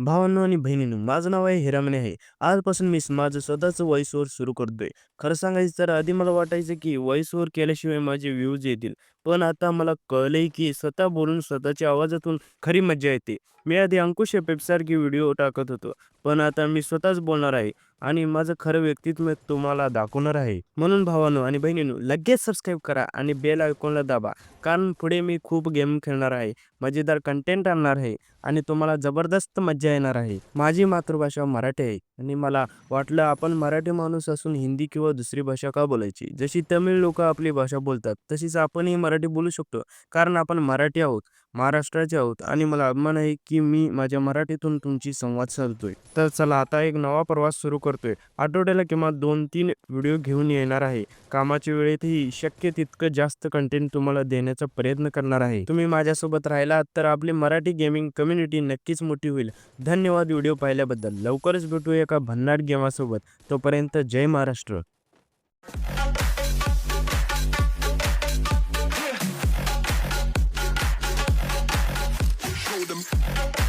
भावांनो आणि बहिणींनो माझं नाव आहे हिरामणे आहे. आजपासून मी माझं स्वतःचं व्हॉइस ओव्हर सुरू करतोय. खरं सांगायचं तर आधी मला वाटायचं की व्हॉइस ओवर केल्याशिवाय माझे व्ह्यूज येतील. पण आता मला कळलंय की स्वतः बोलून स्वतःच्या आवाजातून खरी मज्जा येते. मी आधी अंकुश सारखी व्हिडिओ टाकत होतो. पण आता मी स्वतःच बोलणार आहे. आणि माझं खरं व्यक्तित्व तुम्हाला दाखवणार आहे. म्हणून भावानो आणि बहिणीनो लगेच सबस्क्राईब करा आणि बेल आयकॉनला दाबा. कारण पुढे मी खूप गेम खेळणार आहे मजेदार कंटेंट आणणार आहे आणि तुम्हाला जबरदस्त मज्जा येणार आहे. माझी मातृभाषा मराठी आहे आणि मला वाटलं आपण मराठी माणूस असून हिंदी किंवा दुसरी भाषा का बोलायची? जशी तमिळ लोक आपली भाषा बोलतात तशीच आपणही मराठी बोलू शकतो. कारण आपण मराठी आहोत. महाराष्ट्राचे आहोत. आणि मला अभिमान आहे की मी माझ्या मराठीतून तुमची संवाद साधतोय. तर चला आता एक नवा प्रवास सुरू करतोय. आठवड्याला किंवा दोन तीन व्हिडिओ घेऊन येणार आहे. कामाच्या वेळेतही शक्य तितकं जास्त कंटेंट तुम्हाला देण्याचा प्रयत्न करणार आहे. तुम्ही माझ्यासोबत राहिलात तर आपली मराठी गेमिंग कम्युनिटी नक्कीच मोठी होईल. धन्यवाद व्हिडिओ पाहिल्याबद्दल. लवकरच भेटू एका भन्नाट गेमासोबत. तोपर्यंत जय महाराष्ट्र. rhythm.